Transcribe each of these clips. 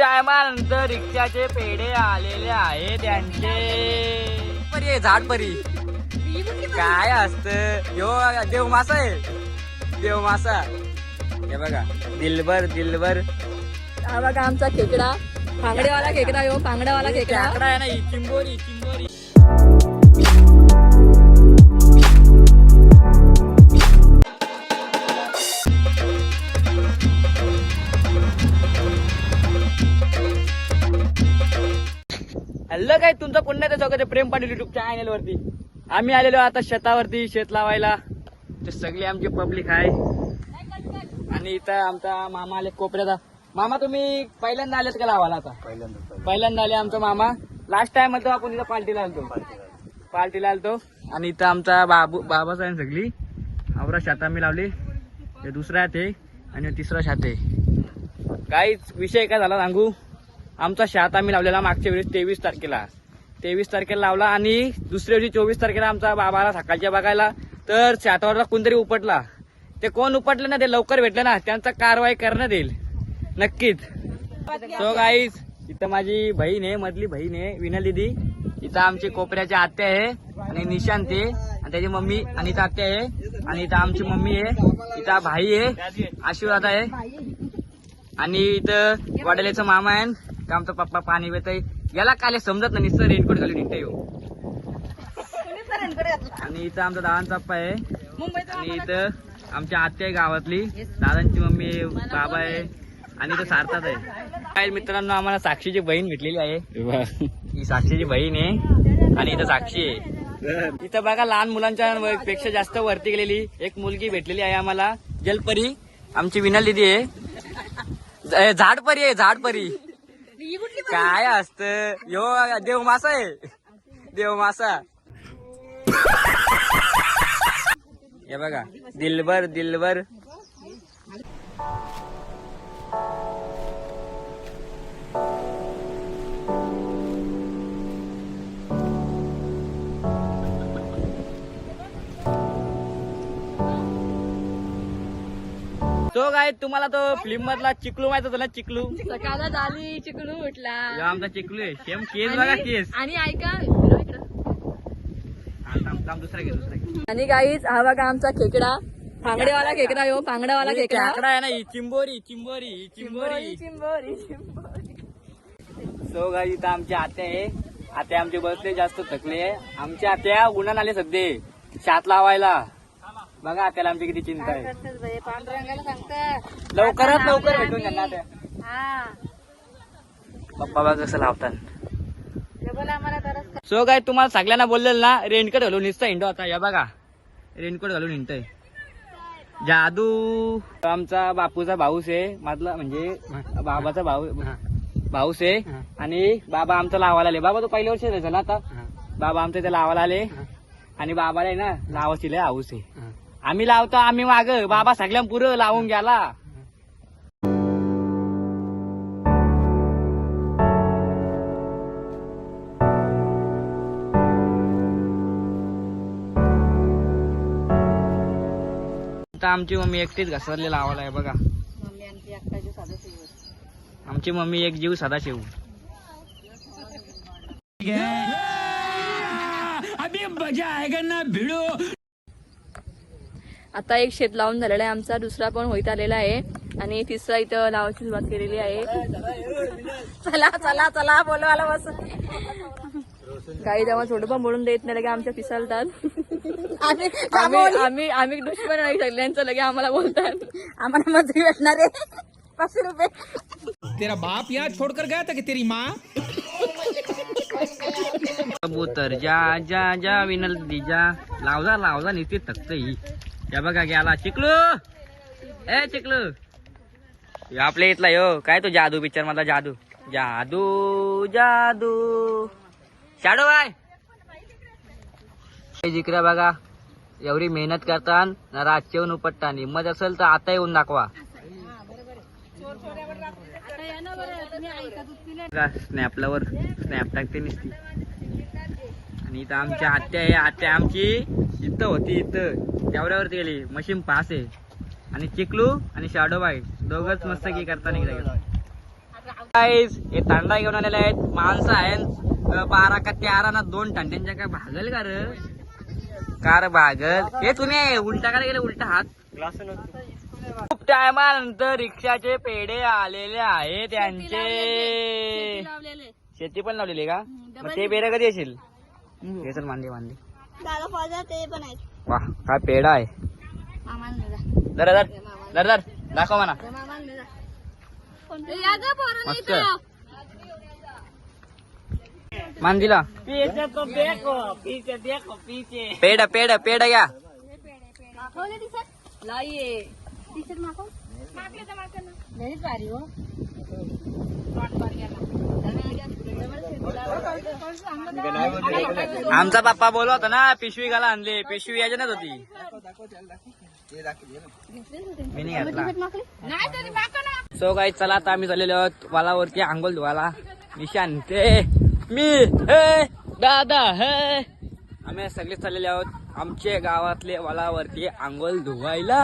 टायमानंतर रिक्षाचे पेढे आलेले आहे त्यांचे. परी आहे, झाड परी. काय असत? यो देव मासा आहे. देव मासा हे बघा दिलबर दिलबर. हा बघा आमचा खेकडा. बांगडेवाला खेकडा यो बांगडावाला खेकडा आहे ना ही चिंबोरी चिंबोरी. तुमचं पुन्हा ते चौकाच्या प्रेम पाटील युट्यूब चॅनल वरती. आम्ही आलेलो आता शेतावरती शेत लावायला. ते सगळी आमची पब्लिक आहे. आणि इथं आमचा मामा आले कोपऱ्याचा मामा तुम्ही पहिल्यांदा आलेत का लावायला आता? पहिल्यांदा पहिल्यांदा आले आमचा मामा. लास्ट टाइम होतो आपण इथं पार्टीला आलतो. पार्टीला आलतो. आणि इथं आमचा बाबू बाबाच आहे सगळी. आवरा शात आम्ही लावली. ते दुसरा आहे ते. आणि तिसरा शात आहे. काहीच विषय काय झाला सांगू? आमचा शात आम्ही लावलेला मागच्या वेळेस तेवीस तारखेला. तेवीस तारखेला लावला आणि दुसऱ्या दिवशी चोवीस तारखेला आमचा बाबाला सकाळच्या बघायला. तर सातवारला कोणतरी उपटला. ते कोण उपटले ना ते लवकर भेटले ना त्यांचा कारवाई करण्यात येईल नक्कीच. सो गाईज इथं माझी बहीण आहे मधली बहीण आहे विनल दिदी. इथं आमची कोपऱ्याची आत्या आहे आणि निशांत आहे. आणि त्याची मम्मी आणि इथं आत्या आहे. आणि इथं आमची मम्मी आहे. इथं भाई आहे. आशीर्वाद आहे. आणि इथं वडिलाचा मामा आहे. का आमचा पप्पा पाणी आहे याला काय समजत नाही नुसतं रेनकोट घालून निघते येऊ. आणि इथं आमचा दादांचा अप्पा आहे. आणि इथं आमच्या आत्या आहे गावातली. दादांची मम्मी आहे बाबा आहे. आणि इथं सारथाच आहे. काय मित्रांनो आम्हाला साक्षीची बहीण भेटलेली आहे. ही साक्षीची बहीण आहे. आणि इथं साक्षी आहे. इथं बघा लहान मुलांच्या पेक्षा जास्त वरती गेलेली एक मुलगी भेटलेली आहे आम्हाला. जलपरी आमची विनल दिदी आहे. झाडपरी आहे झाडपरी. काय असत? यो देव मासा आहे. देव मासा. हे बघा दिलबर दिलबर. तो काय तुम्हाला तो फिल्म मधला चिकलू माहीत होता ना चिकलू? सकाळला झाली चिकलू उठला. ह्यो आमचा चिकलू आहे. सेम केस बघा आणि केस आणि ऐका हा, थांब, थांब, दुसरा घे दुसरा घे. आणि गाईच हा बघा आमचा खेकडा. बांगडेवाला खेकडा. यो बांगडावाला ही खेकडा. आहे ना ही चिंबोरी चिंबोरी ही चिंबोरी. चिंबोरी चिंबोरी सो गाई इथं आमची आत्या आहे. आत्या आमचे बसले जास्त थकले आमची आत्या उन्हान आले सध्या. शात लावायला. बघा आत्याला आमची किती चिंता आहे. पांढरंगाला सांगत. लवकरात लवकर भेटून त्यांना पप्पा बघा कसं लावतात. सो काय तुम्हाला सगळ्यांना बोललेलं ना रेनकोट घालून निसता हिंडो आता. या बघा रेनकोट घालून हिंडतोय जादू. आमचा बापूचा भाऊस आहे मधला म्हणजे बाबाचा भाऊ भाऊस आहे आणि बाबा आमचा लावायला आले. बाबा तो पहिल्या वर्षी ना आता. बाबा आमचा इथे लावायला आले. आणि बाबाला आहे ना लावाची लय हाऊस आहे. आम्ही लावतो आम्ही माग. बाबा सगळ्या पुरं लावून गेला. आता आमची मम्मी एकटीच घसरले लावायला आहे बघा. मम्मी आमची अक्काची साधं आमची मम्मी एक जीव सदा शेव. आता एक शेत लावून झालेला आहे. आमचा दुसरा पण होईत आलेला आहे. आणि तिसरा इथं लावायची सुरुवात केलेली आहे. चला चला चला बोलवायला बस. काही तेव्हा छोटं पण बोलून देत नाही लगे आमच्या पिसालतात आम्ही आम्ही आम्ही दुश्मन नाही सगळ्यांचं लगे आम्हाला बोलतात. आम्हाला मजुरी भेटणार आहे. पाचशे रुपये. तेरा बाप यहाँ छोड़कर गया था कि तेरी माँ? कबूतर जा जा जा विनल दिजा लावजा लावजा नीती थकत ही. या बघा गेला चिकलू. ए चिकलू. आपल्या इथला यो. काय तो जादू पिक्चर मधला जादू? जादू जादू. Shadow bye. जिकऱ्या बघा. एवढी मेहनत करता ना रातचे येऊन उपटता हिंमत असेल तर आता येऊन दाखवा. स्नॅपलावर स्नॅप टाकते नुसती. आणि इथं आमच्या आत्या आहे. आत्या आमची इथं होती इथं. तेवढ्यावरती गेली. मशीन पास आहे. आणि चिकलू आणि शाडोबाई दोघच मस्त की करता निघाले गाईज हे तांडा घेऊन आलेले आहेत. माणसं आहेत. बारा का तेरा ना दोन टांड्यांच्या काय भागल का र? कार भागल. हे तुम्ही उलटा काय गेले उलटा हात. खूप टायमानंतर रिक्षाचे पेढे आलेले आहे त्यांचे शेती पण लावलेली का? मग ते पेढे कधी येशील? हे चल मांडी मांडी. दादा ते पण आहेत. वा काय पेढा आहे. मामान दर दर दर दर दाखव म्हणा मामान मस्त. मांदीला पेड पेड पेड या लाइए. टी शर्ट माखो माखले तर माखले ना. नाही पारी हो. आमचा बाप्पा बोलला होता ना पिशवी घाला आणली. पिशवी याच्यानच होती. मी नाही घातला. सो काही चला आता आम्ही चाललेलो आहोत वालावरती आंघोळ धुवायला. निशान ते मी हे दादा हे. आम्ही सगळे चाललेले आहोत आमचे गावातले वालावरती आंघोळ धुवायला.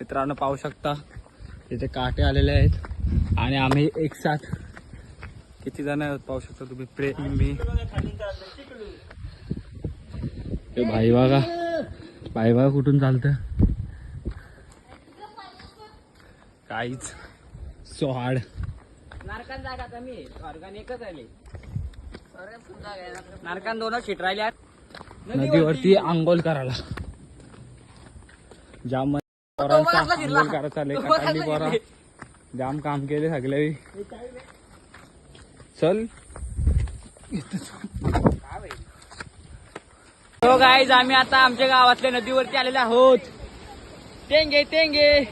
मित्रांनो पाहू शकता इथे काटे आलेले आहेत. आणि आम्ही एक साथ किती जण पाहू शकता तुम्ही? प्रेम मी भाई बघा. भाई बघा कुठून चालतं. काहीच. सोहाड. नारकान राहिल्या नदीवरती आंघोळ करायला. जाम चालले. काकांनी पोरा. जाम काम केले सगळे. चल. हो गाईज आम्ही आता आमच्या गावातल्या नदीवरती आलेले आहोत. तेंगे तेंगे.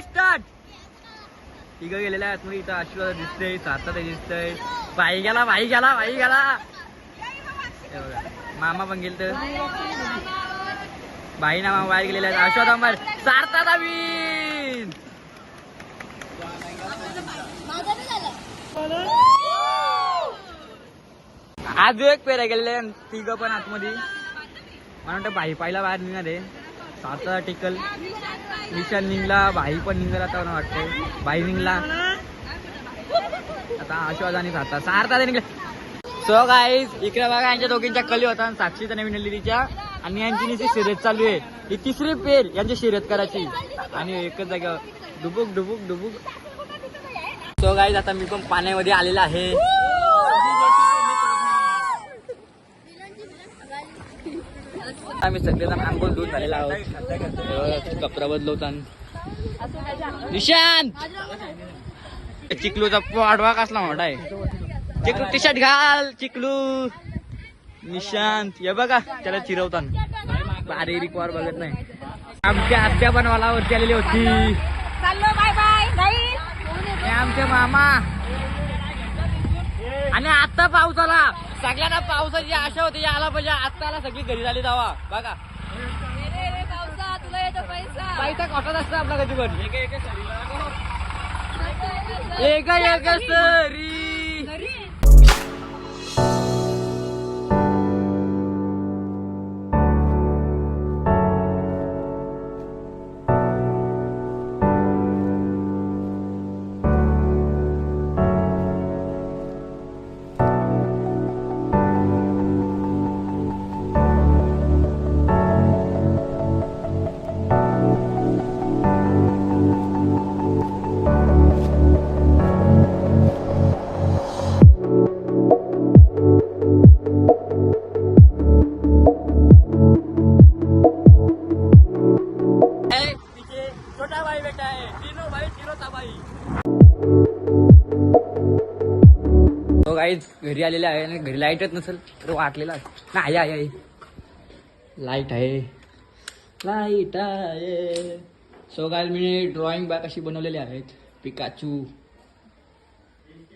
स्टार्ट तिघं गेलेल्या आहेत मग इथं आशीर्वाद दिसतंय सातात दिसतंय. बाई गेला बाई गेला बाई गेला. हे बघा, मामा पण गेल तर बाई ना मामा बाहेर गेलेला आहे अश्वत अंबर सारता आम्ही आज एक पेरा गेलेले तिघ पण आतमध्ये. मला वाटतं भाई पाहिला बाहेर निघणार आहे. सारता टिकल. निशान निघला भाई पण निघाला आता मला वाटतंय भाई निघला. आता आशीर्वाद आणि सारता सारता निघले. सो गाईज इकडे बघा यांच्या दोघींच्या कली होता आणि साक्षीच्या नवीन तिच्या. आणि यांची निशी शिरत चालू आहे. ही तिसरी पेर यांची शिरत करायची. आणि एकच जागा डुबुक डुबुक डुबुक. सो गाईज आता मी पण पाण्यामध्ये आलेला आहे. आम्ही सगळेजण आंघोळ दूध झालेला आहोत. कपडा बदलवताना निशांत! चिकलूचा पाडवा कसला मोठा आहे? चिकलू टी शर्ट घाल चिकलू निशांत हे बघा त्याला चिरवताना बारीक वार बघत नाही आमच्या आत्या पण वालावरती आलेली होती चाललो बाय बाय नाही हे आमचे मामा आणि आता पाऊस आला सगळ्यांना पावसाची आशा होती या आला पाहिजे आता आला सगळी घरी झाली जावा बघा पैसा कॉटत असतं आपला कधी पण एक एक सरी तो घरी आलेला आहे आणि घरी लाईटच नसेल तर वाटलेला नाही आहे आहे लाइट आहे. लाइट आहे. सो काय मी ड्रॉइंग बॅग अशी बनवलेली आहेत. पिकाचू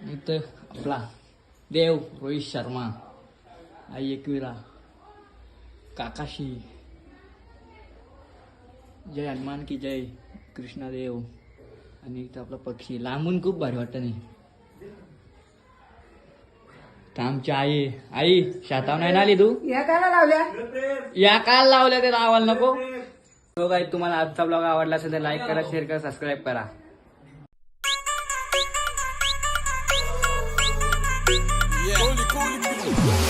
इथं आपला देव रोहित शर्मा. आई एकविरा. काकाशी. जय हनुमान की जय. कृष्णादेव. आणि इथं आपला पक्षी. लांबून खूप भारी वाटतं नाही. तर आमची आई आई शेतावर नाही आली तू? या काय लावल्या. या काय लावल्या ते लावायला नको. तो काय तुम्हाला आजचा ब्लॉग आवडला असेल तर लाईक करा शेअर करा सबस्क्राईब करा. Yeah.